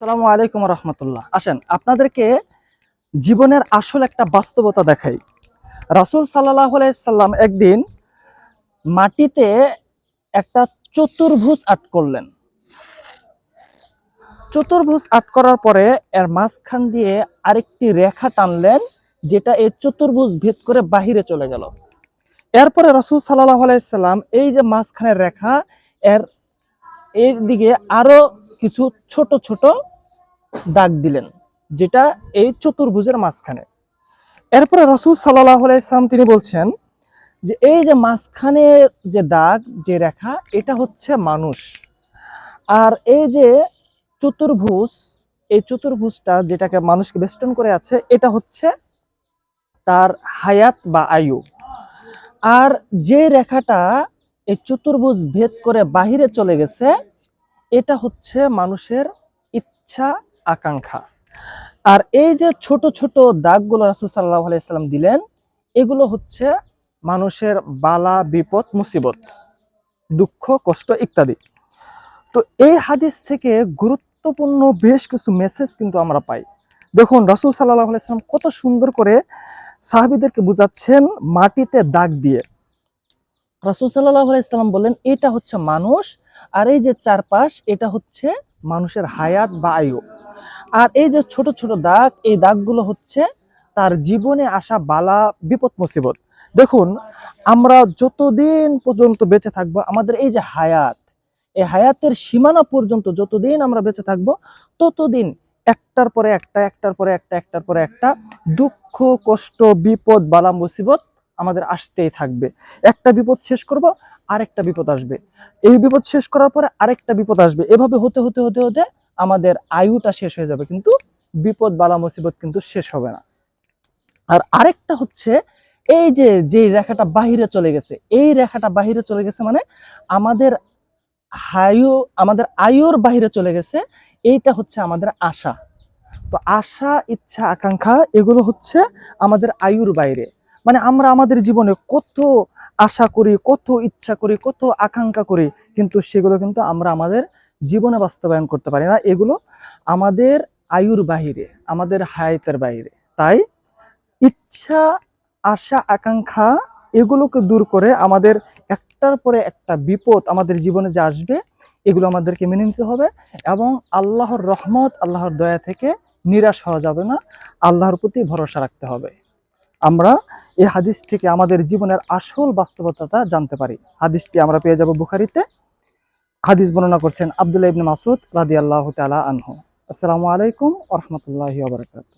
আসসালামু আলাইকুম রহমতুল্লাহ। আসেন, আপনাদেরকে জীবনের আসল একটা বাস্তবতা দেখাই। রাসূল সাল্লাহ সাল্লাম একদিন মাটিতে একটা চতুর্ভুজ আট করলেন। চতুর্ভুজ আট করার পরে এর মাঝখান দিয়ে আরেকটি রেখা টানলেন, যেটা এই চতুর্ভুজ ভেদ করে বাহিরে চলে গেল। এরপরে রসুল সাল্লাহ সাল্লাম এই যে মাঝখানের রেখা, এর এর দিকে আরও কিছু ছোট ছোট দাগ দিলেন, যেটা এই চতুর্ভুজের মাঝখানে। এরপরে রসুল সাল্লাহ ইসলাম তিনি বলছেন যে, এই যে মাঝখানে যে দাগ, যে রেখা, এটা হচ্ছে মানুষ। আর এই যে চতুর্ভুজ, এই চতুর্ভুজটা যেটাকে মানুষকে বেষ্টন করে আছে, এটা হচ্ছে তার হায়াত বা আয়ু। আর যে রেখাটা এই চতুর্ভুজ ভেদ করে বাহিরে চলে গেছে, এটা হচ্ছে মানুষের ইচ্ছা আকাঙ্ক্ষা। আর এই যে ছোট ছোট দাগগুলো রাসুল সাল্লাহ আলাইসাল্লাম দিলেন, এগুলো হচ্ছে মানুষের বালা, বিপদ, মুসিবত, দুঃখ, কষ্ট ইত্যাদি। তো এই হাদিস থেকে গুরুত্বপূর্ণ বেশ কিছু মেসেজ কিন্তু আমরা পাই। দেখুন, রাসুল সাল্লাহ আলাইসাল্লাম কত সুন্দর করে সাহাবিদেরকে বুঝাচ্ছেন মাটিতে দাগ দিয়ে। রাসুল সাল্লাহ আলাইসাল্লাম বললেন, এটা হচ্ছে মানুষ, আর এই যে চারপাশ, এটা হচ্ছে মানুষের হায়াত বা আয়ু। আর এই যে ছোট ছোট দাগ, এই দাগগুলো হচ্ছে তার জীবনে আসা বালা, বিপদ মুসিবত। দেখুন, আমরা যতদিন পর্যন্ত বেঁচে থাকব, আমাদের এই যে হায়াত, এই হায়াতের সীমানা পর্যন্ত যতদিন আমরা বেঁচে থাকব, ততদিন একটার পরে একটা, একটার পরে একটা, একটার পরে একটা দুঃখ, কষ্ট, বিপদ, বালা, মুসিবত আমাদের আসতেই থাকবে। একটা বিপদ শেষ করব, আরেকটা বিপদ আসবে। এই বিপদ শেষ করার পরে আরেকটা বিপদ আসবে। এভাবে হতে হতে হতে হতে আমাদের আয়ুটা শেষ হয়ে যাবে, কিন্তু বিপদ, বালা, মুসিবত কিন্তু শেষ হবে না। আর আরেকটা হচ্ছে, এই যে যে রেখাটা বাহিরে চলে গেছে, এই রেখাটা বাহিরে চলে গেছে মানে আমাদের হায়ু, আমাদের আয়ুর বাহিরে চলে গেছে, এইটা হচ্ছে আমাদের আশা। তো আশা, ইচ্ছা, আকাঙ্ক্ষা, এগুলো হচ্ছে আমাদের আয়ুর বাইরে। মানে আমরা আমাদের জীবনে কত আশা করি, কত ইচ্ছা করি, কত আকাঙ্ক্ষা করি, কিন্তু সেগুলো কিন্তু আমরা আমাদের জীবনে বাস্তবায়ন করতে পারি না। এগুলো আমাদের আয়ুর বাহিরে, আমাদের হায়াতের বাইরে তাই ইচ্ছা, আশা, আকাঙ্ক্ষা এগুলোকে দূর করে আমাদের একটার পরে একটা বিপদ আমাদের জীবনে যে আসবে, এগুলো আমাদেরকে মেনে নিতে হবে এবং আল্লাহর রহমত, আল্লাহর দয়া থেকে নিরাশ হওয়া যাবে না। আল্লাহর প্রতি ভরসা রাখতে হবে। আমরা এই হাদিস থেকে আমাদের জীবনের আসল বাস্তবতাটা জানতে পারি। হাদিসটি আমরা পেয়ে যাব বুখারিতে। হাদিস বর্ণনা করছেন আবদুল্লাহ ইবনে মাসুদ রাদিয়াল্লাহ তালা আনহু। আসসালামু আলাইকুম আহমতুল্লাহ বারাকাতুহু।